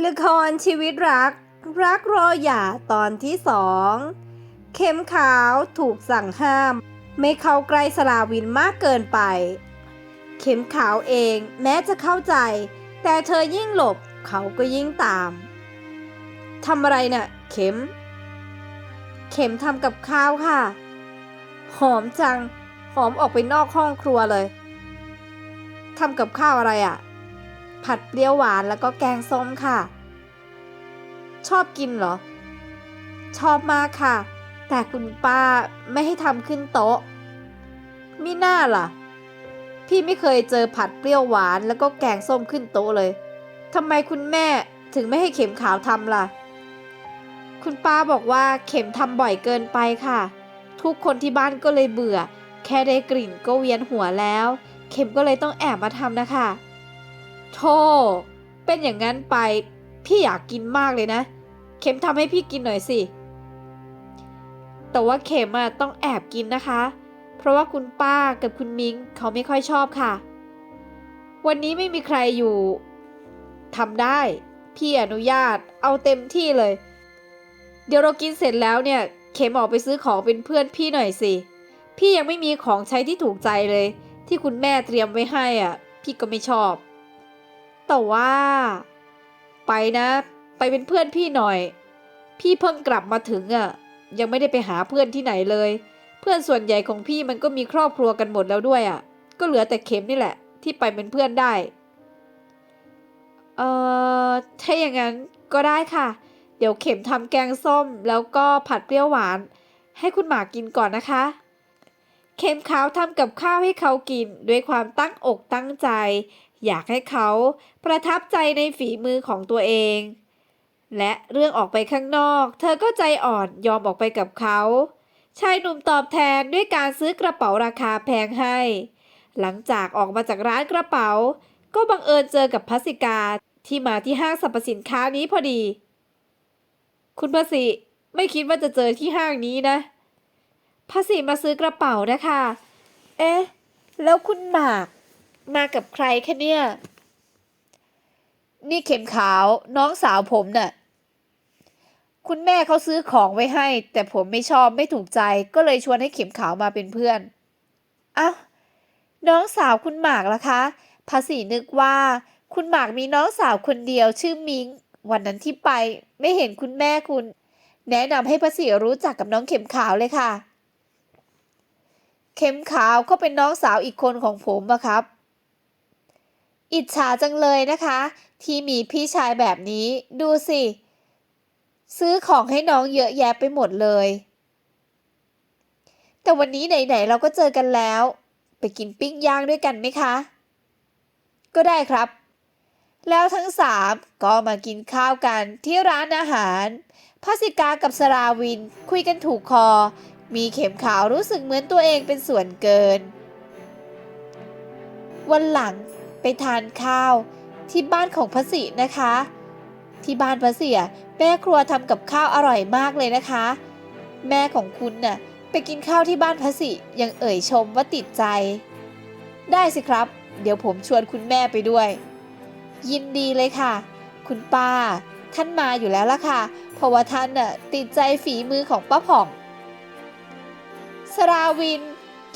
ละครชีวิตรัก รักรอหย่าตอนที่สองเข็มขาวถูกสั่งห้าม ไม่เข้าใกล้สลาวินมากเกินไป เข็มขาวเองแม้จะเข้าใจ แต่เธอยิ่งหลบเขาก็ยิ่งตามทำอะไรน่ะ เข็ม เข็มทำกับข้าวค่ะ หอมจัง หอมออกไปนอกห้องครัวเลยทำกับข้าวอะไรอะ ผัดเปรี้ยวหวานแล้วก็แกงส้มค่ะ ชอบกินเหรอ ชอบมากค่ะ แต่คุณป้าไม่ให้ทำขึ้นโต๊ะมิน่าล่ะ พี่ไม่เคยเจอผัดเปรี้ยวหวานแล้วก็แกงส้มขึ้นโต๊ะเลยทำไมคุณแม่ถึงไม่ให้เข็มขาวทำล่ะ คุณป้าบอกว่าเข็มทำบ่อยเกินไปค่ะ ทุกคนที่บ้านก็เลยเบื่อ แค่ได้กลิ่นก็เวียนหัวแล้ว เข็มก็เลยต้องแอบมาทำนะคะ โธ่เป็นอย่างนั้นไป พี่อยากกินมากเลยนะ เข็มทำให้พี่กินหน่อยสิ แต่ว่าเข็มอะต้องแอบกินนะคะ เพราะว่าคุณป้ากับคุณมิงเขาไม่ค่อยชอบค่ะ วันนี้ไม่มีใครอยู่ทำได้ พี่อนุญาตเอาเต็มที่เลย เดี๋ยวเรากินเสร็จแล้วเนี่ย เข็มออกไปซื้อของเป็นเพื่อนพี่หน่อยสิ พี่ยังไม่มีของใช้ที่ถูกใจเลย ที่คุณแม่เตรียมไว้ให้อะ พี่ก็ไม่ชอบ แต่ว่า ไปนะ ไปเป็นเพื่อนพี่หน่อย พี่เพิ่งกลับมาถึงอะ ยังไม่ได้ไปหาเพื่อนที่ไหนเลย เพื่อนส่วนใหญ่ของพี่มันก็มีครอบครัวกันหมดแล้วด้วยอะ ก็เหลือแต่เข็มนี่แหละ ที่ไปเป็นเพื่อนได้ เอ่อถ้าอย่างนั้นก็ได้ค่ะ เดี๋ยวเข็มทำแกงส้มแล้วก็ผัดเปรี้ยวหวาน ให้คุณหมากกินก่อนนะคะเข็มขาวทำกับข้าวให้เขากินด้วยความตั้งอกตั้งใจ อยากให้เขาประทับใจในฝีมือของตัวเอง และเรื่องออกไปข้างนอก เธอก็ใจอ่อนยอมออกไปกับเขา ชายหนุ่มตอบแทนด้วยการซื้อกระเป๋าราคาแพงให้ หลังจากออกมาจากร้านกระเป๋า ก็บังเอิญเจอกับพัสิกาที่มาที่ห้างสรรพสินค้านี้พอดี คุณพัสิไม่คิดว่าจะเจอที่ห้างนี้นะพัสสิมาซื้อกระเป๋านะคะ เอ๊ะ แล้วคุณหมาก มากับใครคะเนี่ย นี่เข็มขาวน้องสาวผมน่ะ คุณแม่เขาซื้อของไว้ให้ แต่ผมไม่ชอบไม่ถูกใจก็เลยชวนให้เข็มขาวมาเป็นเพื่อนอ้าวน้องสาวคุณหมากล่ะคะ ภาษีนึกว่า คุณหมากมีน้องสาวคนเดียวชื่อมิง วันนั้นที่ไปไม่เห็นคุณแม่คุณ แนะนำให้ภาษีรู้จักกับน้องเข็มขาวเลยค่ะ เข็มขาวก็เป็นน้องสาวอีกคนของผมอะครับ อิจฉาจังเลยนะคะ ที่มีพี่ชายแบบนี้ ดูสิ ซื้อของให้น้องเยอะแยะไปหมดเลย แต่วันนี้ไหนๆเราก็เจอกันแล้ว ไปกินปิ้งย่างด้วยกันไหมคะ ก็ได้ครับ แล้วทั้งสามก็มากินข้าวกันที่ร้านอาหารพาสิกากับสราวินคุยกันถูกคอ มีเข็มขาวรู้สึกเหมือนตัวเองเป็นส่วนเกิน วันหลัง ไปทานข้าว ที่บ้านของพระสินะคะ ที่บ้านพระเสียแม่ครัวทำกับข้าวอร่อยมากเลยนะคะ แม่ของคุณน่ะไปกินข้าวที่บ้านพระสิยังเอ่ยชมว่าติดใจ ได้สิครับ เดี๋ยวผมชวนคุณแม่ไปด้วย ยินดีเลยค่ะ คุณป้า ท่านมาอยู่แล้วล่ะค่ะ เพราะว่าท่านน่ะติดใจฝีมือของป้าผ่องสราวิน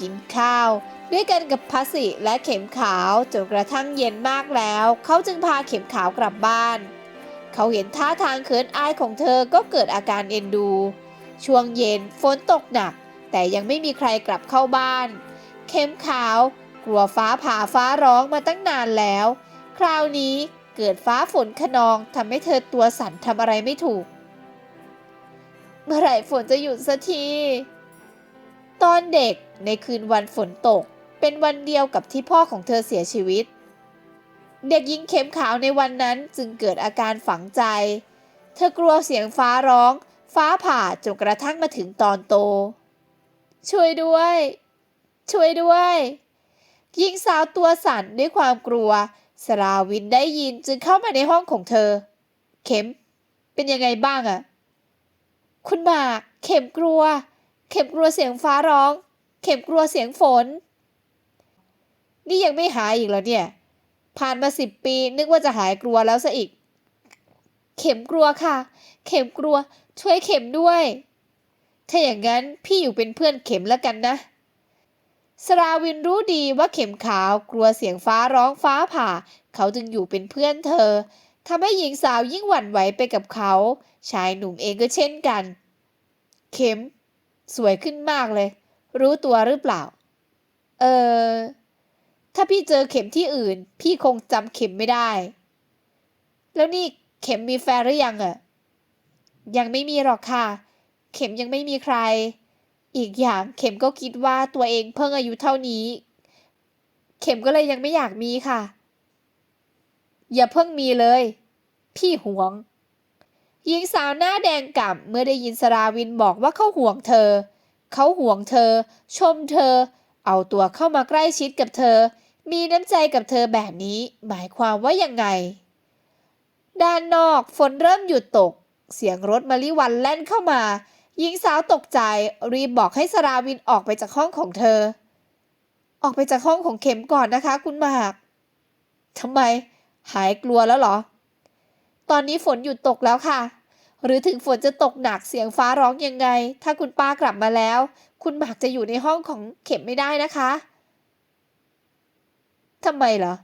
กินข้าว ด้วยกันกับพัสสิและเข็มขาวจนกระทั่งเย็นมากแล้ว เขาจึงพาเข็มขาวกลับบ้าน เขาเห็นท่าทางเขินอายของเธอก็เกิดอาการเอ็นดู ช่วงเย็นฝนตกหนัก แต่ยังไม่มีใครกลับเข้าบ้าน เข็มขาวกลัวฟ้าผ่าฟ้าร้องมาตั้งนานแล้ว คราวนี้เกิดฟ้าฝนขนองทำให้เธอตัวสั่นทำอะไรไม่ถูก เมื่อไหร่ฝนจะหยุดสักที ตอนเด็กในคืนวันฝนตก เป็นวันเดียวกับที่พ่อของเธอเสียชีวิต เด็กหญิงเข็มขาวในวันนั้นจึงเกิดอาการฝังใจ เธอกลัวเสียงฟ้าร้อง ฟ้าผ่าจนกระทั่งมาถึงตอนโต ช่วยด้วย ช่วยด้วยหญิงสาวตัวสั่นด้วยความกลัว สราวินได้ยินจึงเข้ามาในห้องของเธอ เข็ม เป็นยังไงบ้างอะคุณหมาก เข็มกลัว เข็มกลัวเสียงฟ้าร้อง เข็มกลัวเสียงฝน นี่ยังไม่หายอีกเหรอเนี่ย ผ่านมาสิบปีนึกว่าจะหายกลัวแล้วซะอีก เข็มกลัวค่ะ เข็มกลัว ช่วยเข็มด้วย ถ้าอย่างนั้นพี่อยู่เป็นเพื่อนเข็มแล้วกันนะ สราวินรู้ดีว่าเข็มขาวกลัวเสียงฟ้าร้องฟ้าผ่า เขาจึงอยู่เป็นเพื่อนเธอทำให้หญิงสาวยิ่งหวั่นไหวไปกับเขา ชายหนุ่มเองก็เช่นกัน เข็ม สวยขึ้นมากเลย รู้ตัวหรือเปล่า เออ ถ้าพี่เจอเข็มที่อื่น พี่คงจำเข็มไม่ได้ แล้วนี่เข็มมีแฟนหรือยังอะยังไม่มีหรอกค่ะ เข็มยังไม่มีใคร อีกอย่างเข็มก็คิดว่าตัวเองเพิ่งอายุเท่านี้ เข็มก็เลยยังไม่อยากมีค่ะ อย่าเพิ่งมีเลย พี่หวง หญิงสาวหน้าแดงก่ำเมื่อได้ยินสราวินบอกว่าเขาห่วงเธอ เขาห่วงเธอ ชมเธอ เอาตัวเข้ามาใกล้ชิดกับเธอ มีน้ำใจกับเธอแบบนี้หมายความว่ายังไง ด้านนอกฝนเริ่มหยุดตก เสียงรถมาริวันแล่นเข้ามา หญิงสาวตกใจรีบบอกให้สราวินออกไปจากห้องของเธอ ออกไปจากห้องของเข็มก่อนนะคะ คุณหมากทำไม หายกลัวแล้วเหรอ ตอนนี้ฝนหยุดตกแล้วค่ะ หรือถึงฝนจะตกหนักเสียงฟ้าร้องยังไง ถ้าคุณป้ากลับมาแล้ว คุณหมากจะอยู่ในห้องของเข็มไม่ได้นะคะ ทำไมเหรอ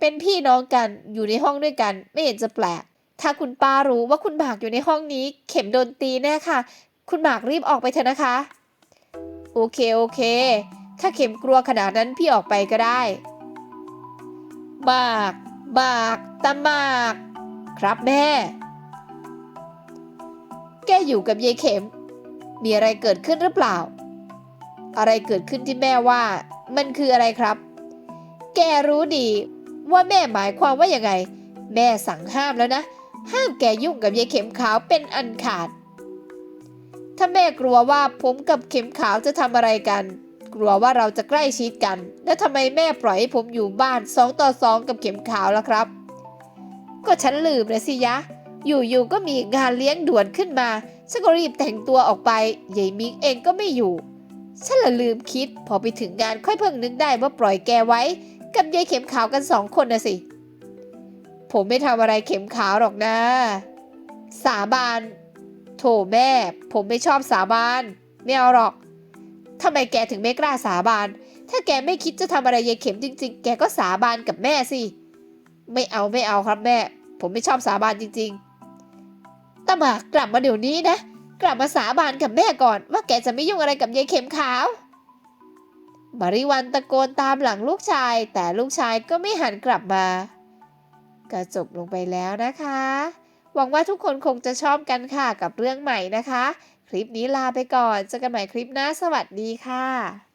เป็นพี่น้องกันอยู่ในห้องด้วยกัน ไม่เห็นจะแปลก ถ้าคุณป้ารู้ว่าคุณหมากอยู่ในห้องนี้ เข็มโดนตีแน่ค่ะ คุณหมากรีบออกไปเถอะนะคะ โอเคโอเค ถ้าเข็มกลัวขนาดนั้นพี่ออกไปก็ได้หมากหมากตาหมาก ครับแม่ แกอยู่กับยายเข็ม มีอะไรเกิดขึ้นหรือเปล่า อะไรเกิดขึ้นที่แม่ว่า มันคืออะไรครับ แกรู้ดีว่าแม่หมายความว่ายังไง แม่สั่งห้ามแล้วนะ ห้ามแกยุ่งกับยายเข็มขาวเป็นอันขาด ถ้าแม่กลัวว่าผมกับเข็มขาวจะทำอะไรกัน กลัวว่าเราจะใกล้ชิดกัน แล้วทำไมแม่ปล่อยให้ผมอยู่บ้านสองต่อสองกับเข็มขาวล่ะครับ ก็ฉันลืมนะสิยะ อยู่ๆก็มีงานเลี้ยงด่วนขึ้นมา ฉันก็รีบแต่งตัวออกไปยายมิกเองก็ไม่อยู่ฉันละลืมคิด พอไปถึงงานค่อยเพิ่งนึกได้ว่าปล่อยแกไว้ กับยายเข็มขาวกันสองคนนะสิ ผมไม่ทำอะไรเข็มขาวหรอกนะ สาบาน โถแม่ ผมไม่ชอบสาบาน ไม่เอาหรอกทำไมแกถึงไม่กล้าสาบาน ถ้าแกไม่คิดจะทำอะไรยายเข็มจริง ๆ แกก็สาบานกับแม่สิ ไม่เอาไม่เอาครับแม่ ผมไม่ชอบสาบานจริงๆตามากลับมาเดี๋ยวนี้นะ กลับมาสาบานกับแม่ก่อน ว่าแกจะไม่ยุ่งอะไรกับยายเข็มขาว บริวันตะโกนตามหลังลูกชาย แต่ลูกชายก็ไม่หันกลับมา ก็จบลงไปแล้วนะคะ หวังว่าทุกคนคงจะชอบกันค่ะกับเรื่องใหม่นะคะ คลิปนี้ลาไปก่อนเจอกันใหม่คลิปหน้าสวัสดีค่ะ